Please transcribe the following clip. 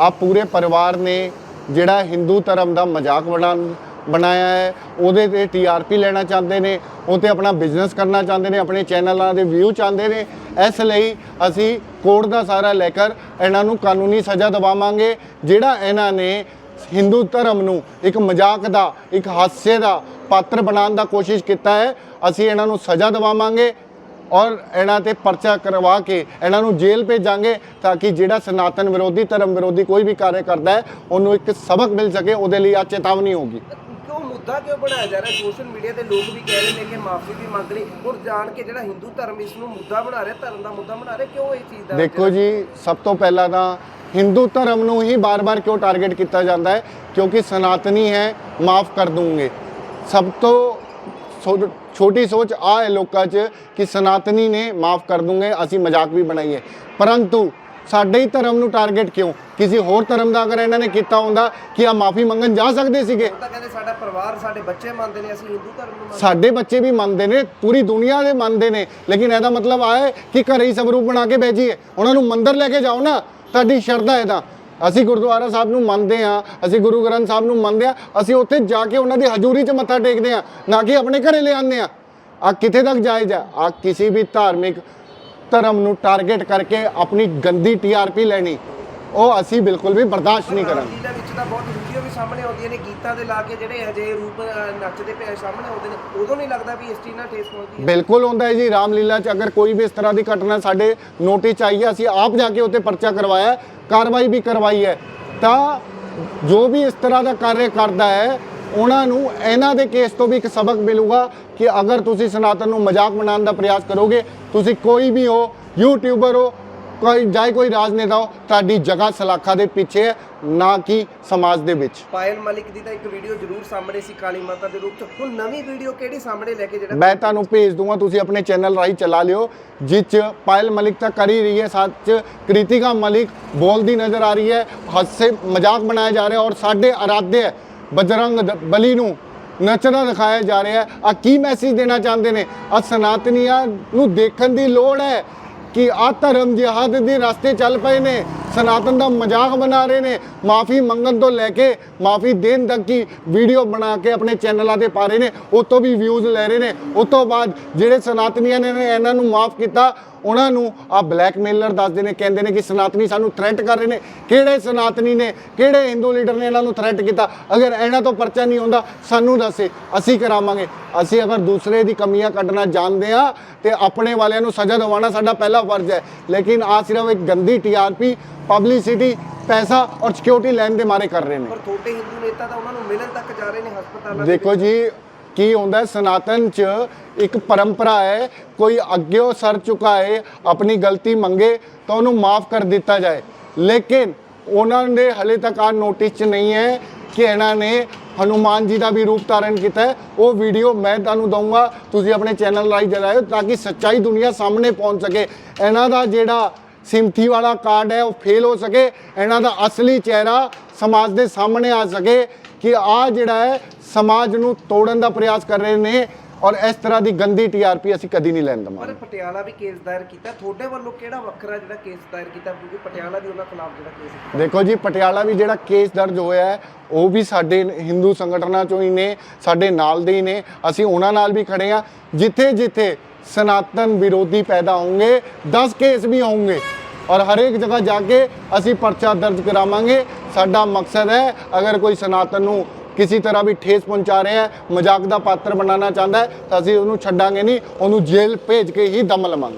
ਆ ਪੂਰੇ ਪਰਿਵਾਰ ਨੇ ਜਿਹੜਾ ਹਿੰਦੂ ਧਰਮ ਦਾ ਮਜ਼ਾਕ ਬਣਾ ਬਣਾਇਆ ਹੈ, ਉਹਦੇ ਤੇ ਟੀਆਰਪੀ ਲੈਣਾ ਚਾਹੁੰਦੇ ਨੇ, ਉਹ ਤੇ ਆਪਣਾ ਬਿਜ਼ਨਸ ਕਰਨਾ ਚਾਹੁੰਦੇ ਨੇ, ਆਪਣੇ ਚੈਨਲਾਂ ਦੇ ਵਿਊ ਚਾਹੁੰਦੇ ਨੇ, ਇਸ ਲਈ ਅਸੀਂ ਕੋਰਟ ਦਾ ਸਾਰਾ ਲੈ ਕਰ ਇਹਨਾਂ ਨੂੰ ਕਾਨੂੰਨੀ ਸਜ਼ਾ ਦਿਵਾਵਾਂਗੇ, ਜਿਹੜਾ ਇਹਨਾਂ ਨੇ ਹਿੰਦੂ ਧਰਮ ਨੂੰ ਇੱਕ ਮਜ਼ਾਕ ਦਾ, ਇੱਕ ਹਾਸੇ ਦਾ ਪਾਤਰ ਬਣਾਉਣ ਦਾ ਕੋਸ਼ਿਸ਼ ਕੀਤਾ ਹੈ, ਅਸੀਂ ਇਹਨਾਂ ਨੂੰ ਸਜ਼ਾ ਦਿਵਾਵਾਂਗੇ ਔਰ ਇਹਨਾਂ ਤੇ ਪਰਚਾ ਕਰਵਾ ਕੇ ਇਹਨਾਂ ਨੂੰ ਜੇਲ੍ਹ ਭੇਜਾਂਗੇ ਤਾਂ ਕਿ ਜਿਹੜਾ ਸਨਾਤਨ ਵਿਰੋਧੀ ਧਰਮ ਵਿਰੋਧੀ ਕੋਈ ਵੀ ਕਾਰਜ ਕਰਦਾ ਹੈ ਉਹਨੂੰ ਇੱਕ ਸਬਕ ਮਿਲ ਸਕੇ ਉਹਦੇ ਲਈ ਆ ਚੇਤਾਵਨੀ ਹੋਗੀ ਕਿਉਂ ਮੁੱਦਾ ਕਿਉਂ ਬਣਾਇਆ ਜਾ ਰਿਹਾ? ਸੋਸ਼ਲ ਮੀਡੀਆ ਤੇ ਲੋਕ ਵੀ ਕਹਿ ਰਹੇ ਨੇ ਕਿ ਮਾਫੀ ਵੀ ਮੰਗ ਲਈ ਹੁਣ ਜਾਣ ਕੇ ਜਿਹੜਾ ਹਿੰਦੂ ਧਰਮ ਇਸ ਨੂੰ ਮੁੱਦਾ ਬਣਾ ਰਿਹਾ ਧਰਮ ਦਾ ਮੁੱਦਾ ਬਣਾ ਰਿਹਾ ਕਿਉਂ ਇਹ ਚੀਜ਼ ਦਾ ਦੇਖੋ ਜੀ ਸਭ ਤੋਂ ਪਹਿਲਾਂ ਤਾਂ ਹਿੰਦੂ ਧਰਮ ਨੂੰ ਹੀ ਬਾਰ-ਬਾਰ ਕਿਉਂ ਟਾਰਗੇਟ ਕੀਤਾ ਜਾਂਦਾ ਹੈ? ਕਿਉਂਕਿ ਸਨਾਤਨੀ ਹੈ ਮਾਫ ਕਰ ਦੂੰਗੇ ਸਭ ਤੋਂ ਛੋਟੀ ਸੋਚ ਆ ਹੈ ਲੋਕਾਂ 'ਚ ਕਿ ਸਨਾਤਨੀ ਨੇ ਮਾਫ ਕਰ ਦੂੰਗੇ ਅਸੀਂ ਮਜ਼ਾਕ ਵੀ ਬਣਾਈਏ। ਪਰੰਤੂ ਸਾਡੇ ਹੀ ਧਰਮ ਨੂੰ ਟਾਰਗੇਟ ਕਿਉਂ? ਕਿਸੇ ਹੋਰ ਧਰਮ ਦਾ ਅਗਰ ਇਹਨਾਂ ਨੇ ਕੀਤਾ ਹੁੰਦਾ ਕਿ ਆ ਮਾਫੀ ਮੰਗਣ ਜਾ ਸਕਦੇ ਸੀਗੇ? ਉਹ ਤਾਂ ਕਹਿੰਦੇ ਸਾਡਾ ਪਰਿਵਾਰ ਸਾਡੇ ਬੱਚੇ ਮੰਨਦੇ ਨੇ ਅਸੀਂ ਹਿੰਦੂ ਧਰਮ ਨੂੰ ਮੰਨਦੇ ਸਾਡੇ ਬੱਚੇ ਵੀ ਮੰਨਦੇ ਨੇ ਪੂਰੀ ਦੁਨੀਆ ਦੇ ਮੰਨਦੇ ਨੇ। ਲੇਕਿਨ ਇਹਦਾ ਮਤਲਬ ਆ ਹੈ ਕਿ ਘਰੇ ਹੀ ਸਵਰੂਪ ਬਣਾ ਕੇ ਭੇਜੀਏ ਉਹਨਾਂ ਨੂੰ ਮੰਦਰ ਲੈ ਕੇ ਜਾਓ ਨਾ ਤੁਹਾਡੀ ਸ਼ਰਧਾ ਹੈ ਤਾਂ। ਅਸੀਂ ਗੁਰਦੁਆਰਾ ਸਾਹਿਬ ਨੂੰ ਮੰਨਦੇ ਆ ਅਸੀਂ ਗੁਰੂ ਗ੍ਰੰਥ ਸਾਹਿਬ ਨੂੰ ਮੰਨਦੇ ਆ ਅਸੀਂ ਉੱਥੇ ਜਾ ਕੇ ਉਹਨਾਂ ਦੀ ਹਜ਼ੂਰੀ 'ਚ ਮੱਥਾ ਟੇਕਦੇ ਆ ਨਾ ਕਿ ਆਪਣੇ ਘਰੇ ਲਿਆਉਂਦੇ ਆ ਆ ਕਿੱਥੇ ਤੱਕ ਜਾਇਜ਼ ਆ? ਆ ਕਿਸੇ ਵੀ ਧਾਰਮਿਕ ਧਰਮ ਨੂੰ ਟਾਰਗੇਟ ਕਰਕੇ ਆਪਣੀ ਗੰਦੀ ਟੀਆਰਪੀ ਲੈਣੀ, ਉਹ ਅਸੀਂ ਬਿਲਕੁਲ ਵੀ ਬਰਦਾਸ਼ਤ ਨਹੀਂ ਕਰਾਂਗੇ। ਵੀਡੀਓ ਵੀ ਸਾਹਮਣੇ ਆਉਂਦੀਆਂ ਨੇ ਗੀਤਾਂ ਦੇ ਲਾ ਕੇ ਜਿਹੜੇ ਹਜੇ ਰੂਪ ਅ, ਨੱਚਦੇ ਪਏ ਸਾਹਮਣੇ ਆਉਂਦੇ ਨੇ ਉਦੋਂ ਨਹੀਂ ਲੱਗਦਾ ਵੀ ਇਸ ਚੀਜ਼ ਨਾਲ ਠੇਸ ਪਹੁੰਚਦੀ ਹੈ। ਬਿਲਕੁਲ ਹੁੰਦਾ ਹੈ ਜੀ ਰਾਮਲੀਲਾ 'ਚ ਅਗਰ ਕੋਈ ਵੀ ਇਸ ਤਰ੍ਹਾਂ ਦੀ ਘਟਨਾ ਸਾਡੇ ਨੋਟਿਸ 'ਚ ਆਈ ਹੈ ਅਸੀਂ ਆਪ ਜਾ ਕੇ ਉੱਤੇ ਪਰਚਾ ਕਰਵਾਇਆ ਹੈ, ਕਾਰਵਾਈ ਵੀ ਕਰਵਾਈ ਹੈ। ਤਾਂ ਜੋ ਵੀ ਇਸ ਤਰ੍ਹਾਂ ਦਾ ਕਾਰਜ ਕਰਦਾ ਹੈ ਉਹਨਾਂ ਨੂੰ ਇਹਨਾਂ ਦੇ ਕੇਸ ਤੋਂ ਵੀ ਇੱਕ ਸਬਕ ਮਿਲੂਗਾ ਕਿ ਅਗਰ ਤੁਸੀਂ ਸਨਾਤਨ ਨੂੰ ਮਜ਼ਾਕ ਬਣਾਉਣ ਦਾ ਪ੍ਰਯਾਸ ਕਰੋਗੇ ਤੁਸੀਂ ਕੋਈ ਵੀ ਹੋ ਯੂਟਿਊਬਰ ਹੋ ਕੋਈ ਜਾਏ ਕੋਈ ਰਾਜਨੇਤਾ ਹੋ ਤੁਹਾਡੀ ਜਗ੍ਹਾ ਸਲਾਖਾ ਦੇ ਪਿੱਛੇ ਹੈ ਨਾ ਕਿ ਸਮਾਜ ਦੇ ਵਿੱਚ। ਪਾਇਲ ਮਲਿਕ ਦੀ ਤਾਂ ਇੱਕ ਵੀਡੀਓ ਜ਼ਰੂਰ ਸਾਹਮਣੇ ਸੀ ਕਾਲੀ ਮਾਤਾ ਦੇ ਰੂਪ ਚ। ਹੁਣ ਨਵੀਂ ਵੀਡੀਓ ਕਿਹੜੀ ਸਾਹਮਣੇ ਲੈ ਕੇ ਜਿਹੜਾ ਮੈਂ ਤੁਹਾਨੂੰ ਭੇਜ ਦੂੰਗਾ ਤੁਸੀਂ ਆਪਣੇ ਚੈਨਲ ਰਾਹੀਂ ਚਲਾ ਲਿਓ ਜਿਸ 'ਚ ਪਾਇਲ ਮਲਿਕ ਤਾਂ ਕਰ ਹੀ ਰਹੀ ਹੈ ਸਾਥ 'ਚ ਕ੍ਰਿਤਿਕਾ ਮਲਿਕ ਬੋਲਦੀ ਨਜ਼ਰ ਆ ਰਹੀ ਹੈ ਹਾਸੇ ਮਜ਼ਾਕ ਬਣਾਇਆ ਜਾ ਰਿਹਾ ਔਰ ਸਾਡੇ ਅਰਾਧੇ ਬਜਰੰਗ ਬਲੀ ਨੂੰ ਨੱਚਦਾ ਦਿਖਾਇਆ ਜਾ ਰਿਹਾ ਆ ਕੀ ਮੈਸੇਜ ਦੇਣਾ ਚਾਹੁੰਦੇ ਨੇ? ਆ ਸਨਾਤਨੀਆਂ ਨੂੰ ਦੇਖਣ ਦੀ ਲੋੜ ਹੈ। ਕਿ ਆ ਧਰਮ ਜਿਹਾਦ ਦੇ ਰਸਤੇ ਚੱਲ ਪਏ ਨੇ, ਸਨਾਤਨ ਦਾ ਮਜ਼ਾਕ ਬਣਾ ਰਹੇ ਨੇ, ਮਾਫੀ ਮੰਗਣ ਤੋਂ ਲੈ ਕੇ, ਮਾਫੀ ਦੇਣ ਤੱਕ ਕੀ ਵੀਡੀਓ ਬਣਾ ਕੇ ਆਪਣੇ ਚੈਨਲਾਂ ਤੇ ਪਾ ਰਹੇ ਨੇ, ਉਹ ਵੀ ਵਿਊਜ਼ ਲੈ ਰਹੇ ਨੇ। ਉਸ ਤੋਂ ਬਾਅਦ ਜਿਹੜੇ ਸਨਾਤਨੀਆਂ ਨੇ ਇਹਨਾਂ ਨੂੰ ਮਾਫ ਕੀਤਾ ਉਹਨਾਂ ਨੂੰ ਆ ਬਲੈਕਮੇਲਰ ਦੱਸਦੇ ਨੇ ਕਹਿੰਦੇ ਨੇ ਕਿ ਸਨਾਤਨੀ ਸਾਨੂੰ ਥ੍ਰੈਟ ਕਰ ਰਹੇ ਨੇ। ਕਿਹੜੇ ਸਨਾਤਨੀ ਨੇ ਕਿਹੜੇ ਹਿੰਦੂ ਲੀਡਰ ਨੇ ਇਹਨਾਂ ਨੂੰ ਥ੍ਰੈਟ ਕੀਤਾ? ਅਗਰ ਇਹਨਾਂ ਤੋਂ ਪਰਚਾ ਨਹੀਂ ਹੁੰਦਾ ਸਾਨੂੰ ਦੱਸੇ ਅਸੀਂ ਕਰਾਵਾਂਗੇ। ਅਸੀਂ ਅਗਰ ਦੂਸਰੇ ਦੀ ਕਮੀਆਂ ਕੱਢਣਾ ਜਾਣਦੇ ਆ ਤੇ ਆਪਣੇ ਵਾਲਿਆਂ ਨੂੰ ਸਜ਼ਾ ਦਿਵਾਉਣਾ ਸਾਡਾ ਪਹਿਲਾ ਫਰਜ਼ ਹੈ। ਲੇਕਿਨ ਆ ਸਿਰਫ ਇੱਕ ਗੰਦੀ ਟੀਆਰਪੀ ਪਬਲਿਸਿਟੀ ਪੈਸਾ ਔਰ ਸਿਕਿਉਰਿਟੀ ਲੈਣ ਦੇ ਮਾਰੇ ਕਰ ਰਹੇ ਨੇ। ਪਰ ਤੁਹਾਡੇ ਹਿੰਦੂ ਨੇਤਾ ਤਾਂ ਉਹਨਾਂ ਨੂੰ ਮਿਲਣ ਤੱਕ ਜਾ ਰਹੇ ਨੇ ਹਸਪਤਾਲਾਂ ਦੇ ਦੇਖੋ ਜੀ ਕੀ ਹੁੰਦਾ ਸਨਾਤਨ ਚ ਇੱਕ ਪਰੰਪਰਾ ਹੈ, ਕੋਈ ਅੱਗਿਓ ਸਰ ਝੁਕਾਏ ਆਪਣੀ ਗਲਤੀ ਮੰਗੇ ਤਾਂ ਉਹਨੂੰ ਮਾਫ ਕਰ ਦਿੱਤਾ ਜਾਏ। ਲੇਕਿਨ ਉਹਨਾਂ ਦੇ ਹਲੇ ਤੱਕ ਆ ਨੋਟਿਸ ਚ ਨਹੀਂ ਹੈ ਕਿ ਇਹਨਾਂ ਨੇ ਹਨੂਮਾਨ ਜੀ ਦਾ ਵੀ ਰੂਪ ਧਾਰਨ ਕੀਤਾ ਹੈ। ਉਹ ਵੀਡੀਓ ਮੈਂ ਤੁਹਾਨੂੰ ਦਊਂਗਾ, ਤੁਸੀਂ ਆਪਣੇ ਚੈਨਲ ਰਾਹੀਂ ਜਲਾਇਓ ਤਾਂ ਕਿ ਸੱਚਾਈ ਦੁਨੀਆ ਸਾਹਮਣੇ ਪਹੁੰਚ ਸਕੇ। ਇਹਨਾਂ ਦਾ ਜਿਹੜਾ ਸਿੰਥੀ ਵਾਲਾ ਕਾਰਡ ਹੈ, ਉਹ ਫੇਲ ਹੋ ਸਕੇ। ਇਹਨਾਂ ਦਾ ਅਸਲੀ ਚਿਹਰਾ ਸਮਾਜ ਦੇ ਸਾਹਮਣੇ ਆ ਸਕੇ। ਕਿ ਆ ਜਿਹੜਾ ਹੈ ਸਮਾਜ ਨੂੰ ਤੋੜਨ ਦਾ ਪ੍ਰਯਾਸ ਕਰ ਰਹੇ ਨੇ ਔਰ ਇਸ ਤਰ੍ਹਾਂ ਦੀ ਗੰਦੀ ਟੀਆਰਪੀ ਅਸੀਂ ਕਦੀ ਨਹੀਂ ਲੈਣ ਪਰ ਦਵਾਂਗੇ ਪਟਿਆਲਾ ਵੀ ਕੇਸ ਦਾਇਰ ਕੀਤਾ। ਤੁਹਾਡੇ ਵੱਲੋਂ ਕਿਹੜਾ ਵੱਖਰਾ ਜਿਹੜਾ ਕੇਸ ਦਾਇਰ ਕੀਤਾ? ਕਿਉਂਕਿ ਪਟਿਆਲਾ ਵੀ ਉਹਨਾਂ ਖਿਲਾਫ ਜਿਹੜਾ ਕੇਸ ਦੇਖੋ ਜੀ ਪਟਿਆਲਾ ਵੀ ਜਿਹੜਾ ਕੇਸ ਦਰਜ ਹੋਇਆ ਹੈ ਉਹ ਵੀ ਸਾਡੇ ਹਿੰਦੂ ਸੰਗਠਨਾਂ ਚੋਂ ਹੀ ਨੇ ਸਾਡੇ ਨਾਲ ਦੇ ਹੀ ਨੇ। ਅਸੀਂ ਉਹਨਾਂ ਨਾਲ ਵੀ ਖੜੇ ਆ ਜਿੱਥੇ ਜਿੱਥੇ ਸਨਾਤਨ ਵਿਰੋਧੀ ਪੈਦਾ ਹੋਣਗੇ 10 ਕੇਸ ਵੀ ਹੋਣਗੇ। ਔਰ ਹਰੇਕ ਜਗ੍ਹਾ ਜਾ ਕੇ ਅਸੀਂ ਪਰਚਾ ਦਰਜ ਕਰਾਵਾਂਗੇ। ਸਾਡਾ ਮਕਸਦ ਹੈ, ਅਗਰ ਕੋਈ ਸਨਾਤਨ ਨੂੰ ਕਿਸੇ ਤਰ੍ਹਾਂ ਵੀ ਠੇਸ ਪਹੁੰਚਾ ਰਿਹਾ ਹੈ, ਮਜ਼ਾਕ ਦਾ ਪਾਤਰ ਬਣਾਉਣਾ ਚਾਹੁੰਦਾ ਹੈ, ਤਾਂ ਅਸੀਂ ਉਹਨੂੰ ਛੱਡਾਂਗੇ ਨਹੀਂ, ਉਹਨੂੰ ਜੇਲ੍ਹ ਭੇਜ ਕੇ ਹੀ ਦਮ ਲਵਾਂਗੇ।